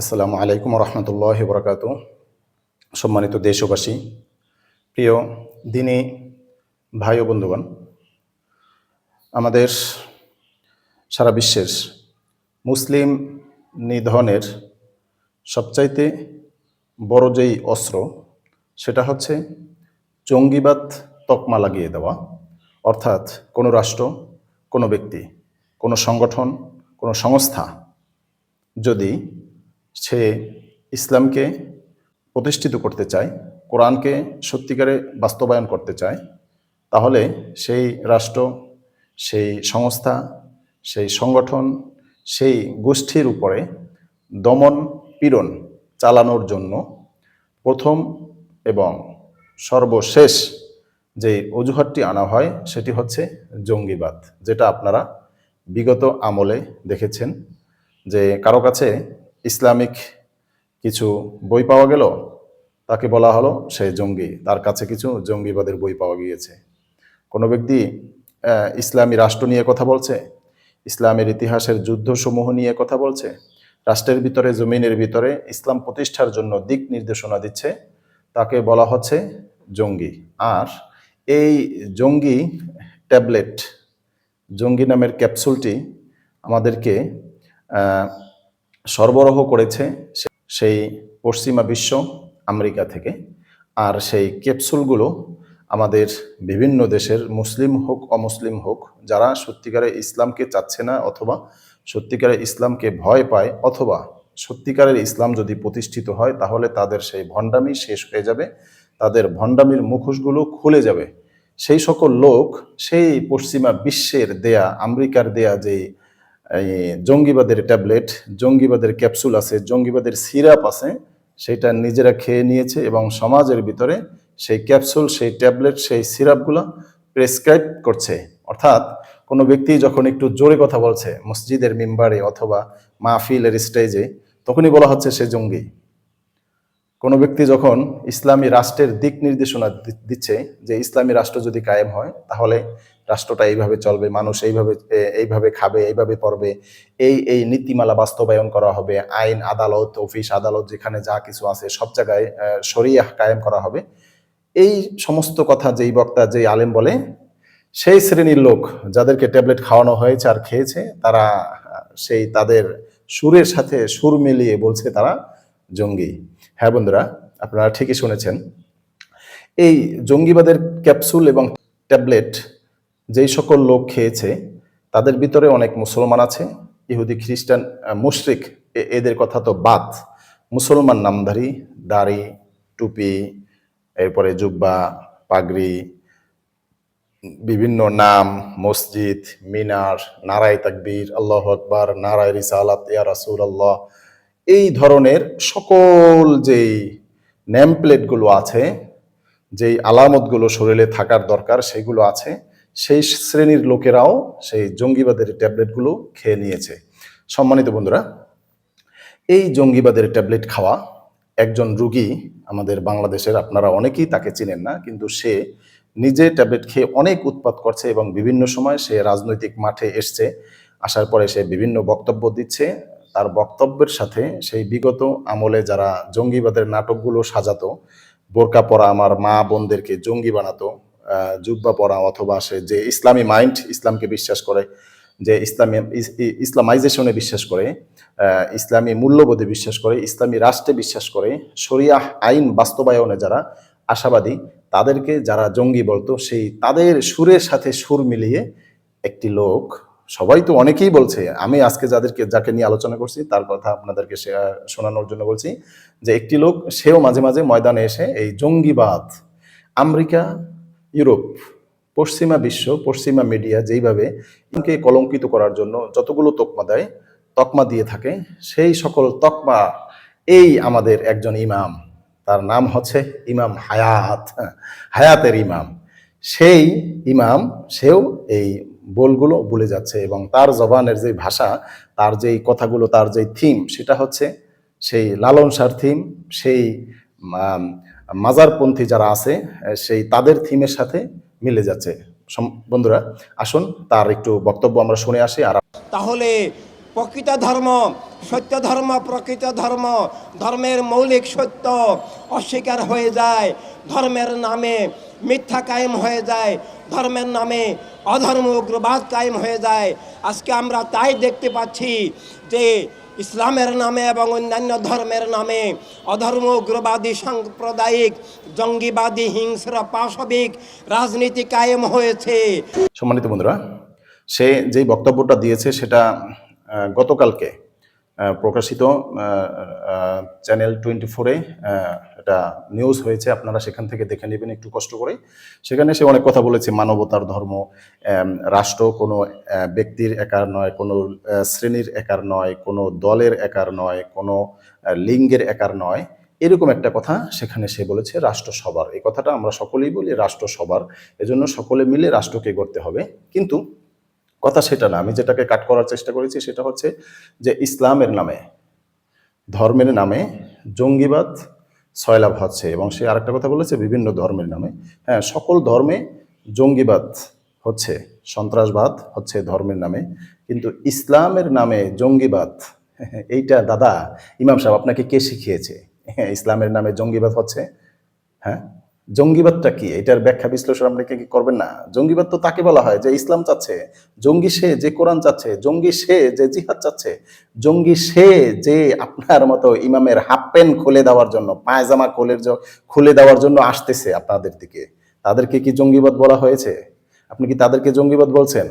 আসসালামু আলাইকুম রহমতুল্লাহ বরকাত সম্মানিত দেশবাসী, প্রিয় দিনী ভাই ও বন্ধুগণ, আমাদের সারা বিশ্বের মুসলিম নিধনের সবচাইতে বড় যেই অস্ত্র, সেটা হচ্ছে জঙ্গিবাদ তকমা লাগিয়ে দেওয়া। অর্থাৎ কোনো রাষ্ট্র, কোনো ব্যক্তি, কোনো সংগঠন, কোনো সংস্থা যদি সে ইসলামকে প্রতিষ্ঠিত করতে চায়, কোরআনকে সত্যিকারে বাস্তবায়ন করতে চায়, তাহলে সেই রাষ্ট্র, সেই সংস্থা, সেই সংগঠন, সেই গোষ্ঠীর উপরে দমন পীড়ন চালানোর জন্য প্রথম এবং সর্বশেষ যে অজুহাতটি আনা হয় সেটি হচ্ছে জঙ্গিবাদ, যেটা আপনারা বিগত আমলে দেখেছেন যে কারও কাছে ইসলামিক কিছু বই পাওয়া গেল? তাকে বলা হলো সে জঙ্গি। তার কাছে কিছু জঙ্গিবাদের বই পাওয়া গিয়েছে। কোনো ব্যক্তি ইসলামী রাষ্ট্র নিয়ে কথা বলছে? ইসলামের ইতিহাসের যুদ্ধসমূহ নিয়ে কথা বলছে? রাষ্ট্রের ভিতরে, জমিনের ভিতরে ইসলাম প্রতিষ্ঠার জন্য দিক নির্দেশনা দিচ্ছে? তাকে বলা হচ্ছে জঙ্গি। আর এই জঙ্গি ট্যাবলেট, জঙ্গি নামের ক্যাপসুলটি আমাদেরকে সরবরাহ করেছে সেই পশ্চিমা বিশ্ব, আমেরিকা থেকে। আর সেই ক্যাপসুলগুলো আমাদের বিভিন্ন দেশের মুসলিম হোক, অমুসলিম হোক, যারা সত্যিকারে ইসলামকে চাচ্ছে না অথবা সত্যিকারে ইসলামকে ভয় পায় অথবা সত্যিকারের ইসলাম যদি প্রতিষ্ঠিত হয়, তাহলে তাদের সেই ভণ্ডামি শেষ হয়ে যাবে। তাদের ভণ্ডামির মুখোশগুলো খুলে যাবে। সেই সকল লোক সেই পশ্চিমা বিশ্বের দেয়া, আমেরিকার দেয়া যেই জঙ্গিবাদের ট্যাবলেট, জঙ্গিবাদের ক্যাপসুল আছে, জঙ্গিবাদের সিরাপ আছে, সেটা নিজেরা খেয়ে নিয়েছে এবং সমাজের ভিতরে সেই ক্যাপসুল, সেই ট্যাবলেট, সেই সিরাপগুলো প্রেসক্রাইব করছে। অর্থাৎ কোনো ব্যক্তি যখন একটু জোরে কথা বলছে মসজিদের মেম্বারে অথবা মাহফিলের স্টেজে, তখনই বলা হচ্ছে সে জঙ্গি। কোনো ব্যক্তি যখন ইসলামী রাষ্ট্রের দিক নির্দেশনা দিচ্ছে যে ইসলামী রাষ্ট্র যদি কায়েম হয়, তাহলে রাষ্ট্রটা এইভাবে চলবে, মানুষ এইভাবে এইভাবে খাবে, এইভাবে পড়বে, এই এই নীতিমালা বাস্তবায়ন করা হবে, আইন, আদালত, অফিস, আদালত, যেখানে যা কিছু আছে সব জায়গায় শরিয়াহ কায়েম করা হবে। এই সমস্ত কথা যেই বক্তা, যেই আলেম বলে, সেই শ্রেণির লোক যাদেরকে ট্যাবলেট খাওয়ানো হয়েছে আর খেয়েছে, তারা, সেই তাদের সুরের সাথে সুর মিলিয়ে বলছে তারা জঙ্গি। হ্যাঁ বন্ধুরা, আপনারা ঠিকই শুনেছেন। এই জঙ্গিবাদের ক্যাপসুল এবং ট্যাবলেট যেই সকল লোক খেয়েছে, তাদের ভিতরে অনেক মুসলমান আছে, ইহুদি, খ্রিস্টান মুশরিক এদের কথা তো বাদ। মুসলমান নামধারী, দাড়ি, টুপি, এরপরে জুব্বা, পাগড়ি, বিভিন্ন নাম, মসজিদ, মিনার, নারায় তাকবীর, আল্লাহ আকবার, নারায় রিসালাত, ইয়া রাসূল আল্লাহ এই ধরনের সকল যেই নেম প্লেটগুলো আছে, যেই আলামতগুলো শরীরে থাকার দরকার, সেগুলো আছে। সেই শ্রেণির লোকেরাও সেই জঙ্গিবাদের ট্যাবলেটগুলো খেয়ে নিয়েছে। সম্মানিত বন্ধুরা, এই জঙ্গিবাদের ট্যাবলেট খাওয়া একজন রুগী আমাদের বাংলাদেশের, আপনারা অনেকেই তাকে চিনেন না, কিন্তু সে নিজে ট্যাবলেট খেয়ে অনেক উৎপাত করছে এবং বিভিন্ন সময় সে রাজনৈতিক মাঠে এসছে। আসার পরে সে বিভিন্ন বক্তব্য দিচ্ছে। তার বক্তব্যের সাথে সেই বিগত আমলে যারা জঙ্গিবাদের নাটকগুলো সাজাতো, বোরকা পরা আমার মা বোনদেরকে জঙ্গি বানাতো জুব্বা পরা অথবা সে যে ইসলামী মাইন্ড ইসলামকে বিশ্বাস করে, যে ইসলামী ইসলামাইজেশনে বিশ্বাস করে ইসলামী মূল্যবোধে বিশ্বাস করে, ইসলামী রাষ্ট্রে বিশ্বাস করে শরিয়াহ আইন বাস্তবায়নে যারা আশাবাদী, তাদেরকে যারা জঙ্গি বলতো, সেই তাদের সুরের সাথে সুর মিলিয়ে একটি লোক, সবাই তো অনেকেই বলছে, আমি আজকে যাদেরকে, যাকে নিয়ে আলোচনা করছি, তার কথা আপনাদেরকে শোনানোর জন্য বলছি, যে একটি লোক, সেও মাঝে মাঝে ময়দানে এসে এই জঙ্গিবাদ, আমেরিকা ইউরোপ পশ্চিমা বিশ্ব পশ্চিমা মিডিয়া যেইভাবে ইনকে কলঙ্কিত করার জন্য যতগুলো তকমা দেয় তকমা দিয়ে থাকে সেই সকল তকমা এই আমাদের একজন ইমাম। তার নাম হচ্ছে ইমাম হায়াত হ্যাঁ, হায়াতের ইমাম। সেই ইমাম সেও এই বলগুলো বলে যাচ্ছে এবং তার জবানের যে ভাষা তার যেই কথাগুলো তার যেই থিম সেটা হচ্ছে সেই লালন সার থিম সেই মাজারপন্থী যারা আছে সেই তাদের থিমের সাথে মিলে যাচ্ছে। বন্ধুরা, আসুন তার একটু বক্তব্য আমরা শুনে আসি আর তাহলে প্রকৃত ধর্ম, সত্য ধর্ম, প্রকৃত ধর্ম, ধর্মের মৌলিক সত্য অস্বীকার হয়ে যায়, ধর্মের নামে মিথ্যা কায়েম হয়ে যায়, ধর্মের নামে অধর্ম উগ্রবাদ কায়েম হয়ে যায়। আজকে আমরা তাই দেখতে পাচ্ছি যে ইসলামের নামে এবং অন্যান্য ধর্মের নামে অধর্ম, উগ্রবাদী, সাম্প্রদায়িক, জঙ্গিবাদী, হিংস্র, পাশবিক রাজনীতি কায়েম হয়েছে। সম্মানিত বন্ধুরা, সে যেই বক্তব্যটা দিয়েছে সেটা গতকালকে প্রকাশিত চ্যানেল টোয়েন্টি ফোরে এটা নিউজ হয়েছে, আপনারা সেখান থেকে দেখে নেবেন, একটু কষ্ট করে সেখানে সে অনেক কথা বলেছে, মানবতার ধর্ম রাষ্ট্র কোনো ব্যক্তির একার নয়, কোনো শ্রেণির একার নয়, কোনো দলের একার নয়, কোনো লিঙ্গের একার নয়। এরকম একটা কথা সেখানে সে বলেছে, রাষ্ট্র সবার। এই কথাটা আমরা সকলেই বলি, রাষ্ট্র সবার। এজন্য সকলে মিলে রাষ্ট্রকে গড়তে হবে। কিন্তু কথা সেটা না, আমি যেটাকে কাট করার চেষ্টা করেছি সেটা হচ্ছে যে ইসলামের নামে, ধর্মের নামে জঙ্গিবাদ ছয়লাভ হচ্ছে এবং সে আরেকটা কথা বলেছে বিভিন্ন ধর্মের নামে। হ্যাঁ সকল ধর্মে জঙ্গিবাদ হচ্ছে সন্ত্রাসবাদ হচ্ছে ধর্মের নামে। কিন্তু ইসলামের নামে জঙ্গিবাদ এইটা দাদা ইমাম সাহেব আপনাকে কে শিখিয়েছে? হ্যাঁ, ইসলামের নামে জঙ্গিবাদ হচ্ছে? হ্যাঁ? জঙ্গিবাদটা কি? এটার ব্যাখ্যা বিশ্লেষণ আপনি কি করবেন না? জঙ্গিবাদ তো তাকে বলা হয় যে ইসলাম চাচ্ছে, জঙ্গি সে যে কোরআন চাচ্ছে, জঙ্গি সে যে জিহাদ চাচ্ছে, জঙ্গি সে যে আপনার মতো ইমামের হাফ প্যান্ট খুলে দেওয়ার জন্য, পায়জামা খুলে জ- খুলে দেওয়ার জন্য আসতেছে আপনাদের দিকে। তাদেরকে কি জঙ্গিবাদ বলা হয়েছে? আপনি কি তাদেরকে জঙ্গিবাদ বলছেন?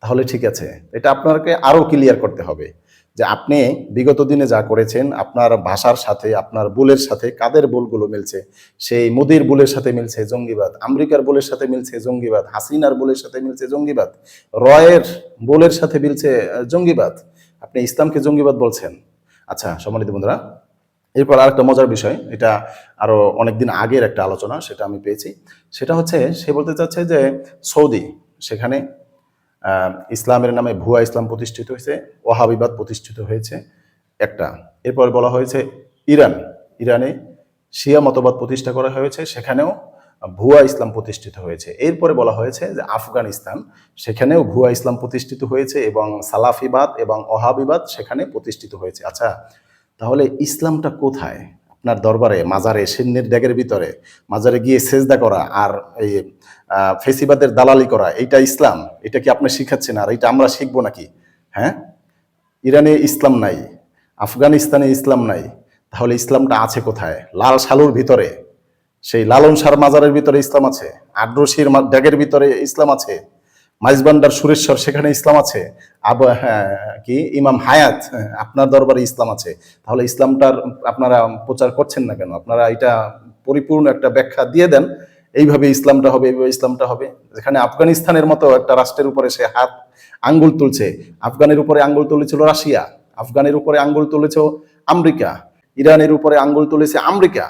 তাহলে ঠিক আছে। এটা আপনাকে আরও ক্লিয়ার করতে হবে। যে আপনি বিগত দিনে যা করেছেন, আপনার ভাষার সাথে, আপনার বুলের সাথে, কাদের বুলগুলো মিলছে? সেই মোদির বুলের সাথে মিলছে জঙ্গিবাদ, আমেরিকার বুলের সাথে মিলছে জঙ্গিবাদ, হাসিনার বুলের সাথে মিলছে জঙ্গিবাদ, রয়ের বুলের সাথে মিলছে জঙ্গিবাদ। আপনি ইসলামকে জঙ্গিবাদ বলছেন। আচ্ছা সম্মানিত বন্ধুরা, এরপর আরেকটা মজার বিষয়, এটা আরও অনেকদিন আগের একটা আলোচনা, সেটা আমি পেয়েছি। সেটা হচ্ছে, সে বলতে চাচ্ছে যে সৌদি, সেখানে ইসলামের নামে ভুয়া ইসলাম প্রতিষ্ঠিত হয়েছে ওহাবিবাদ প্রতিষ্ঠিত হয়েছে একটা। এরপর বলা হয়েছে ইরান। ইরানে শিয়া মতবাদ প্রতিষ্ঠা করা হয়েছে, সেখানেও ভুয়া ইসলাম প্রতিষ্ঠিত হয়েছে। এরপরে বলা হয়েছে যে আফগানিস্তান, সেখানেও ভুয়া ইসলাম প্রতিষ্ঠিত হয়েছে এবং সালাফিবাদ এবং অহাবিবাদ সেখানে প্রতিষ্ঠিত হয়েছে। আচ্ছা তাহলে ইসলামটা কোথায়? আপনার দরবারে, মাজারে, সিন্নির ড্যাগের ভিতরে, মাজারে গিয়ে সেজদা করা আর এই ফেসিবাদের দালালি করা, এইটা ইসলাম, এটা কি আপনি শিখাচ্ছেন আর এটা আমরা শিখব নাকি? হ্যাঁ? ইরানে ইসলাম নাই, আফগানিস্তানে ইসলাম নাই, তাহলে ইসলামটা আছে কোথায়? লাল সালুর ভিতরে, সেই লালন সার মাজারের ভিতরে ইসলাম আছে আড্রসির ড্যাগের ভিতরে ইসলাম আছে। মাইজবান্ডার সুরেশ্বর সেখানে ইসলাম আছে? আব হ্যাঁ, কি? ইমাম হায়াত হ্যাঁ, আপনার দরবারে ইসলাম আছে। তাহলে ইসলামটার আপনারা প্রচার করছেন না কেন? আপনারা এটা পরিপূর্ণ একটা ব্যাখ্যা দিয়ে দেন এইভাবে ইসলামটা হবে এইভাবে ইসলামটা হবে। যেখানে আফগানিস্তানের মতো একটা রাষ্ট্রের উপরে সে হাত আঙ্গুল তুলছে। আফগানের উপরে আঙ্গুল তুলেছিল রাশিয়া আফগানের উপরে আঙ্গুল তুলেছ আমেরিকা ইরানের উপরে আঙ্গুল তুলেছে আমেরিকা।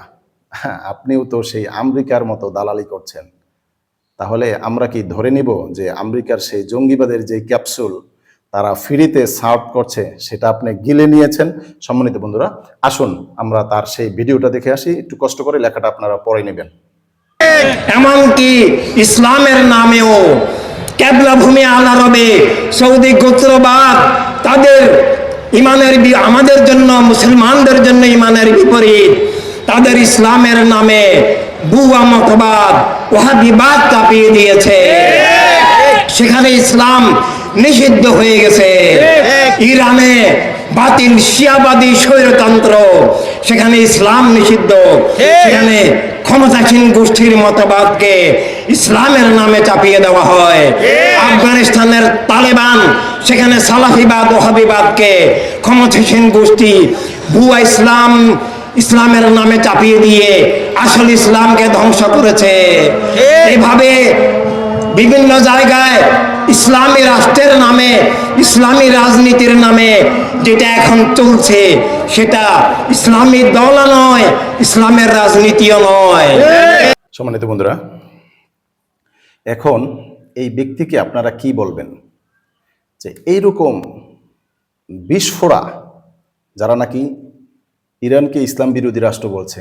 হ্যাঁ, আপনিও তো সেই আমেরিকার মতো দালালি করছেন। তাহলে আমরা কি ধরে নিব যে আমেরিকার সেই জঙ্গিবাদের যে ক্যাপসুল তারা ফ্রিতে সার্ভ করছে, সেটা আপনি গিলে নিয়েছেন? সম্মানিত বন্ধুরা, আসুন, আমরা তার সেই ভিডিওটা দেখে আসি। একটু কষ্ট করে লেখাটা আপনারা পড়ে নেবেন। এমনকি ইসলামের নামেও ক্যাবলা ভূমি আল আরবে, সৌদি গোত্রবাদ, তাদের ইমানের আমাদের জন্য, মুসলমানদের জন্য ইমানের বিপরীত, তাদের ইসলামের নামে বুয়া মতবাদ ওহাবিবাদ চাপিয়ে দিয়েছে। সেখানে ইসলাম নিষিদ্ধ হয়ে গেছে। ইরানে বাতিল শিয়াবাদী স্বৈরতন্ত্র, সেখানে ইসলাম নিষিদ্ধ। সেখানে ক্ষমতাসীন গোষ্ঠীর মতবাদকে ইসলামের নামে চাপিয়ে দেওয়া হয়। আফগানিস্তানের তালেবান, সেখানে সালাফিবাদ ওহাবিবাদকে ক্ষমতাসীন গোষ্ঠী ভুয়া ইসলাম ইসলামের নামে চাপিয়ে দিয়ে আসল ইসলামকে ধ্বংস করেছে। এভাবে বিভিন্ন জায়গায় ইসলামী রাষ্ট্রের নামে ইসলামী রাজনীতির নামে যেটা এখন চলছে সেটা ইসলামী দল নয় ইসলামের রাজনীতিও নয়। সম্মানিত বন্ধুরা এখন এই ব্যক্তিকে আপনারা কি বলবেন? যে এইরকম বিস্ফোরা যারা নাকি ইরানকে ইসলাম বিরোধী রাষ্ট্র বলছে,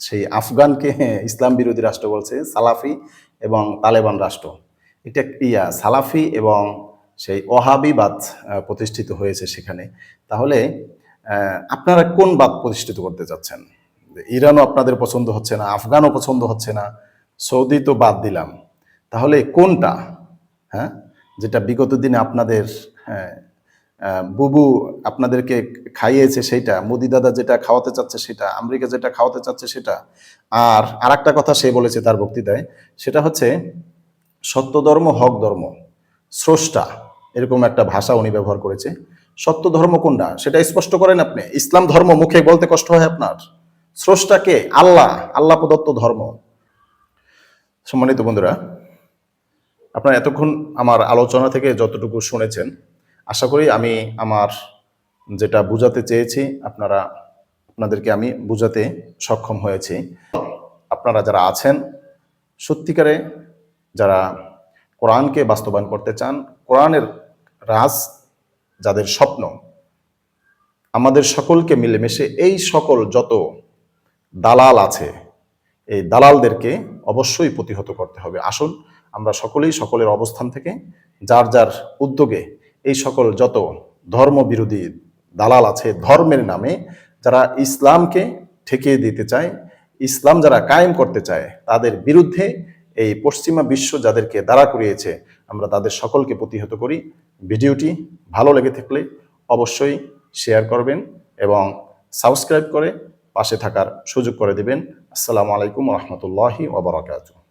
সেই আফগানকে ইসলাম বিরোধী রাষ্ট্র বলছে সালাফি এবং তালেবান রাষ্ট্র। এটা ইয়া সালাফি এবং সেই ওহাবিবাদ প্রতিষ্ঠিত হয়েছে সেখানে। তাহলে আপনারা কোন বাদ প্রতিষ্ঠিত করতে চাচ্ছেন? ইরানও আপনাদের পছন্দ হচ্ছে না, আফগানও পছন্দ হচ্ছে না, সৌদি তো বাদ দিলাম। তাহলে কোনটা হ্যাঁ যেটা বিগত দিনে আপনাদের হ্যাঁ বুবু আপনাদেরকে খাইয়েছে সেটা, মোদি দাদা যেটা খাওয়াতে চাচ্ছে সেটা, আমেরিকা যেটা খাওয়াতে চাচ্ছে সেটা, আর আরেকটা কথা সে বলেছে তার বক্তৃতায়, সেটা হচ্ছে সত্য ধর্ম হক ধর্ম, স্রষ্টা, এরকম একটা ভাষা উনি ব্যবহার করেছে। সত্য ধর্ম কোনটা? সেটা স্পষ্ট করেন আপনি। ইসলাম ধর্ম মুখে বলতে কষ্ট হয় আপনার। স্রষ্টাকে আল্লাহ আল্লাহ প্রদত্ত ধর্ম। সম্মানিত বন্ধুরা, আপনারা এতক্ষণ আমার আলোচনা থেকে যতটুকু শুনেছেন আশা করি আমি আমার যেটা বুঝাতে চেয়েছি, আপনারা, আপনাদেরকে আমি বুঝাতে সক্ষম হয়েছি। আপনারা যারা আছেন, সত্যিকারে যারা কোরআনকে বাস্তবায়ন করতে চান, কোরআনের রাজ যাদের স্বপ্ন, আমাদের সকলকে মিলেমিশে এই সকল যত দালাল আছে, এই দালালদেরকে অবশ্যই প্রতিহত করতে হবে। আসুন, আমরা সকলেই সকলের অবস্থান থেকে, যার যার উদ্যোগে এই সকল যত ধর্মবিরোধী দালাল আছে ধর্মের নামে যারা ইসলামকে ঠেকিয়ে দিতে চায়, ইসলাম যারা কায়েম করতে চায়, তাদের বিরুদ্ধে এই পশ্চিমা বিশ্ব যাদেরকে দাঁড়া করিয়েছে, আমরা তাদের সকলকে প্রতিহত করি। ভিডিওটি ভালো লেগে থাকলে অবশ্যই শেয়ার করবেন এবং সাবস্ক্রাইব করে পাশে থাকার সুযোগ করে দেবেন। আসসালামু আলাইকুম রহমতুল্লাহি ওবরাকাতু